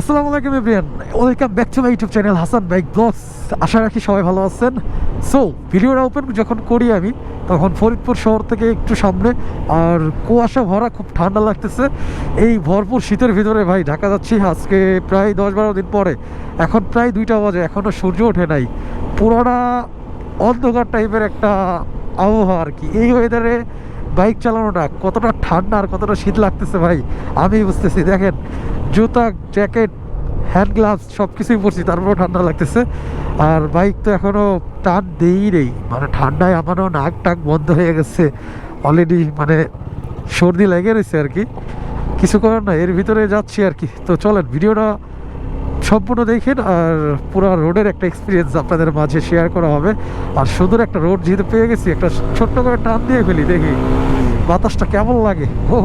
আসসালামু আলাইকুম everyone welcome back to my YouTube channel Hasan bike vlogs. আশা রাখি সবাই ভালো আছেন। সো ভিডিওটা ওপেন যখন করি আমি, তখন ফরিদপুর শহর থেকে একটু সামনে, আর কুয়াশা ভরা, খুব ঠান্ডা লাগতেছে। এই ভরপুর শীতের ভিতরে ভাই, ঢাকা যাচ্ছি আজকে প্রায় দশ বারো দিন পরে। এখন প্রায় দুইটা বাজে এখনও সূর্য ওঠে নাই। পুরোটা অন্ধকার টাইপের একটা আবহাওয়া আর কি। এই ওয়েদারে বাইক চালানোটা কতটা ঠান্ডা আর কতটা শীত লাগতেছে ভাই, আমি বুঝতেছি। দেখেন জুতা জ্যাকেট হ্যান্ড গ্লাভস সব কিছুই পরছি, তারপরেও ঠান্ডা লাগতেছে। আর বাইক তো এখনও টান দেই নেই মানে ঠান্ডায় আমারও নাক টাক বন্ধ হয়ে গেছে। অলরেডি মানে সর্দি লেগে রয়েছে আর কি। কিছু করার না এর ভিতরে যাচ্ছি আর কি। তো চলেন, ভিডিওটা সম্পূর্ণ দেখেন আর পুরো রোডের একটা এক্সপিরিয়েন্স আপনাদের মাঝে শেয়ার করা হবে। আর সুন্দর একটা রোড যেহেতু পেয়ে গেছি, একটা ছোট্ট করে টান দিয়ে ফেলি, দেখি বাতাসটা কেমন লাগে। ও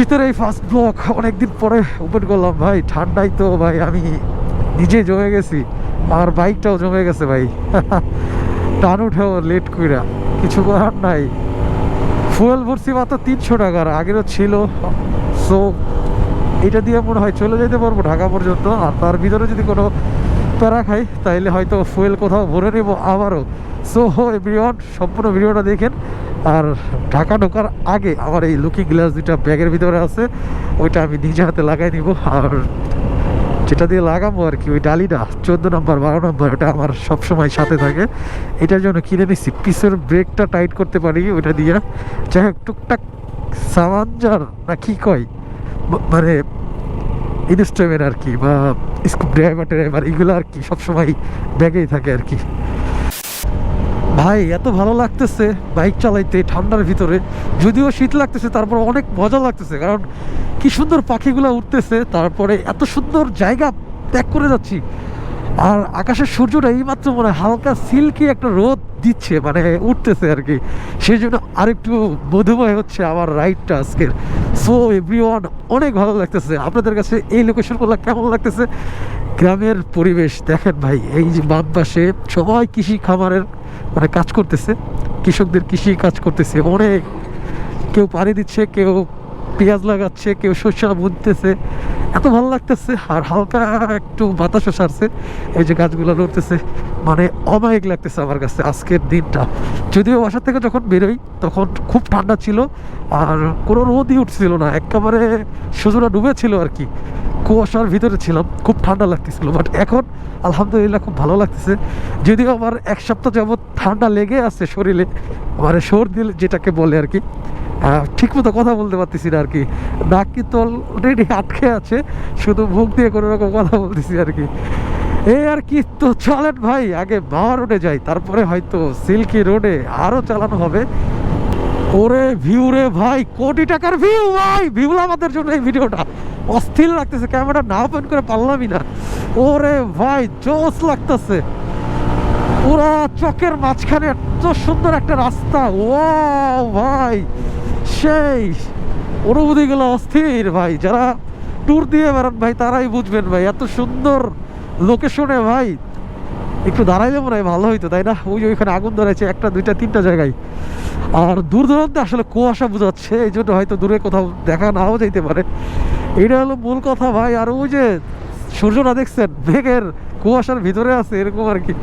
শীতের এই ফার্স্ট ব্লক অনেকদিন পরে ওপেন করলাম, ভাই ঠান্ডায় তো, ভাই, আমি নিজে জমে গেছি, আর বাইকটাও জমে গেছে, ভাই। টান উঠেও লেট কইরা, কিছু করার নাই। ফুয়েল ভরছি মাত্র তিনশো টাকার, আগেরও ছিল। সো এটা দিয়ে মনে হয় চলে যেতে পারব ঢাকা পর্যন্ত, আর তার ভিতরে যদি কোনো প্যারা খাই তাহলে হয়তো ফুয়েল কোথাও ভরে নেব আবারও। সো হো এভরিওয়ান সম্পূর্ণ ভিডিওটা দেখেন। আর ঢাকা ঢোকার আগে আমার এই লুকিং গ্লাস দুটা ব্যাগের ভিতরে আছে, ওইটা আমি নিজে হাতে লাগাই নিব। আর যেটা দিয়ে লাগাবো আর কি, ওই ডালিটা, চোদ্দ নম্বর, বারো নম্বর, ওটা আমার সবসময় সাথে থাকে। এটার জন্য কিনে নিচ্ছি পিসের ব্রেকটা টাইট করতে পারি ওইটা দিয়ে। যাই হোক, টুকটাক সামানজার না কি কয়? মানে ইনস্ট্রুমেন্ট আর কি বা স্কুপ ড্রাইভার ড্রাইভার এগুলো আর কি সবসময় ব্যাগেই থাকে আর কি। ভাই, এত ভালো লাগতেছে বাইক চালাইতে ঠান্ডার ভিতরে। যদিও শীত লাগতেছে, তারপর অনেক মজা লাগতেছে, কারণ কি সুন্দর পাখিগুলো উঠতেছে তারপরে এত সুন্দর জায়গা ত্যাগ করে যাচ্ছি। আর আকাশের সূর্যটা এইমাত্র মনে হয় হালকা সিল্কি একটা রোদ দিচ্ছে মানে উঠতেছে আর কি সেই জন্য আরেকটু মধুময় হচ্ছে আমার রাইডটা আজকের। সো এভরি অনেক ভালো লাগতেছে। আপনাদের কাছে এই লোকেশনগুলো কেমন লাগতেছে? গ্রামের পরিবেশ দেখেন ভাই, এই যে বাম পাশে সবাই কৃষি খামারের মানে কাজ করতেছে, কৃষকদের কৃষি কাজ করতেছে, অনেক। কেউ পানি দিচ্ছে, কেউ পেঁয়াজ লাগাচ্ছে, কেউ শস্য বুনতেছে, এত ভালো লাগতেছে, আর হালকা একটু বাতাসও সারছে এই যে গাছগুলো নড়তেছে মানে অমায়িক লাগতেছে আমার কাছে আজকের দিনটা। যদিও বাসা থেকে যখন বেরোই, তখন খুব ঠান্ডা ছিল, আর কোনো রোদই উঠছিল না, একেবারে সূর্যটা ডুবেছিল আর কি। কুয়াশার ভিতরে ছিলাম, খুব ঠান্ডা লাগতেছিল বাট এখন আলহামদুলিল্লাহ খুব ভালো লাগতেছে। যদিও আমার এক সপ্তাহ যাবৎ ঠান্ডা লেগে আছে শরীরে মানে সর্দি যেটাকে বলে আর কি ঠিক মতো কথা বলতে পারতেছি না আর কি। নাক কিন্তু অলরেডি আটকে আছে, শুধু মুখ দিয়ে কোনো রকম কথা বলতেছি আর কি। এই আর কি, তো চলেন ভাই, আগে মাওয়া রোডে যাই, তারপরে হয়তো সিল্কি রোডে আরও চালানো হবে। ওরে ভিউ রে ভাই, কোটি টাকার ভিউ ভাই। ভিউ আমাদের জন্য এই ভিডিওটা। অস্থির লাগতেছে ক্যামেরা না ওপেন করে পারলামই না। ওরে ভাই জোস লাগতেছে। পুরা চকের মাঝখানে এত সুন্দর একটা রাস্তা। ও ভাই, সেই অনুভূতিগুলো অস্থির ভাই। যারা ট্যুর দিয়ে বেড়ান ভাই, তারাই বুঝবেন ভাই, এত সুন্দর লোকেশনে ভাই। একটু দাঁড়াইলে মনে হয় ভালো হইতো, তাই না? ওই যে ওইখানে আগুন ধরেছে একটা, দুইটা, তিনটা জায়গায়। আর দূর দূরান্তে আসলে কুয়াশা বোঝাচ্ছে এই জন্য হয়তো দূরে কোথাও দেখা নাও যাইতে পারে। এটা হলো মূল কথা ভাই, আর ওই যে সূর্যটা দেখছেন, মেঘের কুয়াশার ভিতরে আছে, এরকম আর কি।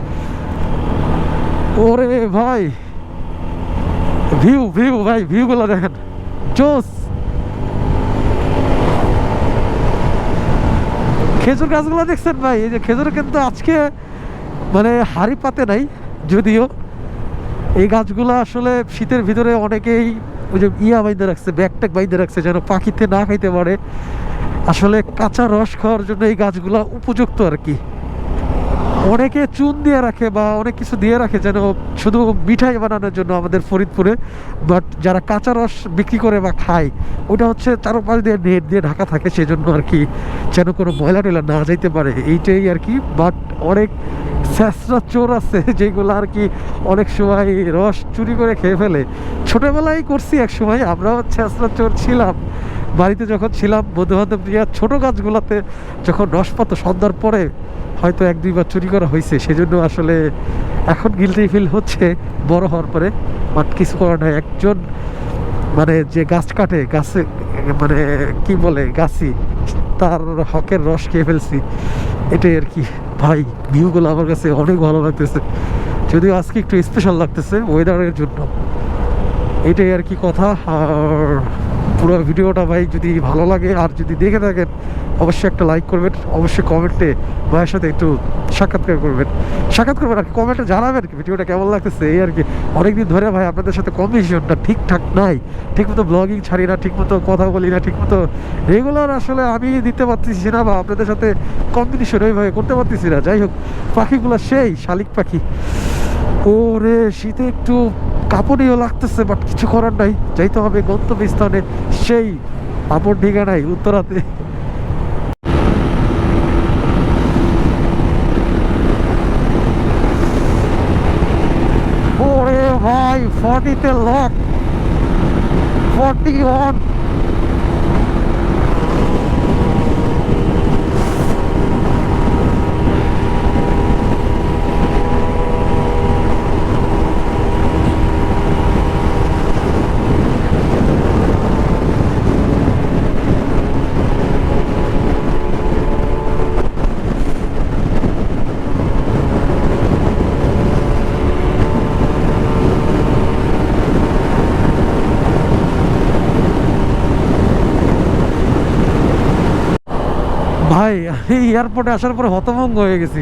ওরে ভাই ভিউ ভিউ ভাই ভিউগুলো দেখেন। জোস। খেজুর গাছগুলো দেখছেন ভাই, এই যে খেজুর কিন্তু আজকে মানে হাড়ি পাতে নাই, যদিও। এই গাছগুলো আসলে শীতের ভিতরে অনেকেই ওই যে ইয়া বাইন্দে রাখছে, ব্যাগ ট্যাগ বাইন্দে রাখছে যেন পাখিতে না খাইতে পারে। আসলে কাঁচা রস খাওয়ার জন্য এই গাছগুলো উপযুক্ত আর কি। অনেকে চুন দিয়ে রাখে বা অনেক কিছু দিয়ে রাখে যেন শুধু মিঠাই বানানোর জন্য আমাদের ফরিদপুরে বাট যারা কাঁচা রস বিক্রি করে বা খায়, ওটা হচ্ছে চারোপাশ দিয়ে নেট দিয়ে ঢাকা থাকে সেজন্য আর কি যেন কোনো ময়লা টয়লা না যাইতে পারে, এইটাই আর কি। বাট অনেক স্যাঁচরা চোর আছে, যেগুলো আর কি অনেক সময় রস চুরি করে খেয়ে ফেলে। ছোটোবেলায় করছি এক সময়, আমরাও স্যাঁচরা চোর ছিলাম। বাড়িতে যখন ছিলাম বন্ধু বান্ধব নিয়ে ছোটো গাছগুলোতে যখন রস পাতো, সন্ধ্যার পরে হয়তো এক দুইবার চুরি করা হয়েছে। সেজন্য আসলে এখন গিলটি ফিল হচ্ছে, বড় হওয়ার পরে। বাট কিছু করার নাই, একজন মানে যে গাছ কাটে, গাছে মানে কি বলে, গাছি, তার হকের রস খেয়ে ফেলছি। এটাই আর কি। ভাই, ভিউগুলো আমার কাছে অনেক ভালো লাগতেছে। যদিও আজকে একটু স্পেশাল লাগতেছে ওয়েদারের জন্য। এটাই আর কি কথা, আর পুরো ভিডিওটা ভাই যদি ভালো লাগে আর যদি দেখে থাকেন, অবশ্যই একটা লাইক করবেন, অবশ্যই কমেন্টে ভাইয়ের সাথে একটু সাক্ষাৎকার করবেন। সাক্ষাৎ করবেন আর কমেন্টে জানাবেন ভিডিওটা কেমন লাগতেছে, এই আর কি। অনেকদিন ধরে ভাই আপনাদের সাথে কম্বিনেশনটা ঠিকঠাক নাই, ঠিকমতো ব্লগিং ছাড়ি না, ঠিকমতো কথা বলি না, ঠিকমতো রেগুলার আসলে আমি দিতে পারতেছি না বা আপনাদের সাথে কম্বিনেশন ওইভাবে করতে পারতেছি না। যাই হোক, পাখিগুলো সেই শালিক পাখি। ওরে, শীতে একটু কাপড়িও লাগতেছে বাট কিছু করার নাই। যাইতে হবে গন্তব্যস্থানে। সেই আপন ঠিকানাই উত্তরাতে। ভাই ফর্টিতে লক ফর্টি ওয়ান ভাই এই এয়ারপোর্টে আসার পরে হতভঙ্গ হয়ে গেছি।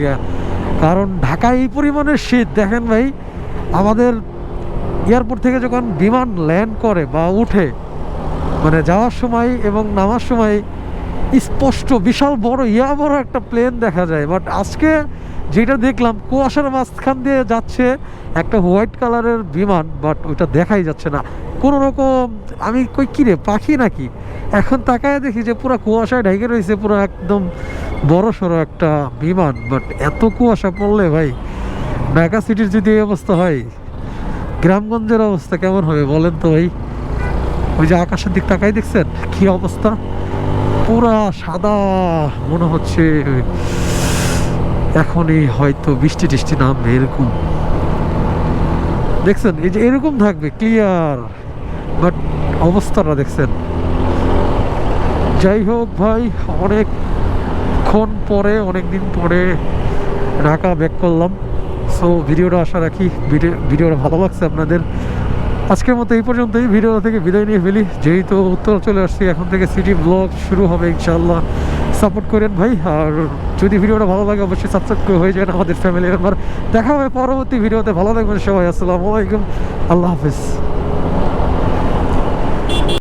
কারণ ঢাকায় এই পরিমাণের শীত, দেখেন ভাই, আমাদের এয়ারপোর্ট থেকে যখন বিমান ল্যান্ড করে বা উঠে মানে যাওয়ার সময় এবং নামার সময়, স্পষ্ট, বিশাল বড়, ইয়া বড় একটা প্লেন দেখা যায়। বাট আজকে যেটা দেখলাম, কুয়াশার মাঝখান দিয়ে যাচ্ছে একটা হোয়াইট কালারের বিমান বাট ওইটা দেখাই যাচ্ছে না। কোনো রকম আমি কই, কিরে, পাখি নাকি? এখন তাকায় দেখি যে পুরো কুয়াশায় ঢেকে রয়েছে, পুরো একদম বড় সড়ো একটা বিমান। বাট এত কুয়াশা পড়লে ভাই, ঢাকা সিটির যদি এই অবস্থা হয়, গ্রামগঞ্জের অবস্থা কেমন হবে বলেন তো ভাই? ওই যে আকাশের দিক তাকাই দেখছেন? কি অবস্থা? পুরা সাদা মনে হচ্ছে। এখনই হয়তো বৃষ্টি টিষ্টি নামবে, এরকম। দেখছেন? এই যে এরকম থাকবে ক্লিয়ার বাট অবস্থাটা দেখছেন? যাই হোক ভাই, অনেকক্ষণ পরে অনেক দিন পরে ঢাকা ব্যাক করলাম। সো ভিডিওটা আশা রাখি ভিডিও ভিডিওটা ভালো লাগছে আপনাদের। আজকের মতো এই পর্যন্তই। ভিডিও থেকে বিদায় নিয়ে ফেলি। যেহেতু উত্তর চলে আসছি, এখন থেকে সিটি ব্লগ শুরু হবে ইনশাল্লাহ সাপোর্ট করেন ভাই, আর যদি ভিডিওটা ভালো লাগে, অবশ্যই সাবস্ক্রাইব করে হয়ে যাবেন আমাদের ফ্যামিলি মেম্বার দেখা হবে পরবর্তী ভিডিওতে। ভালো থাকবেন সবাই, আসসালামু আলাইকুম। আল্লাহ হাফিজ।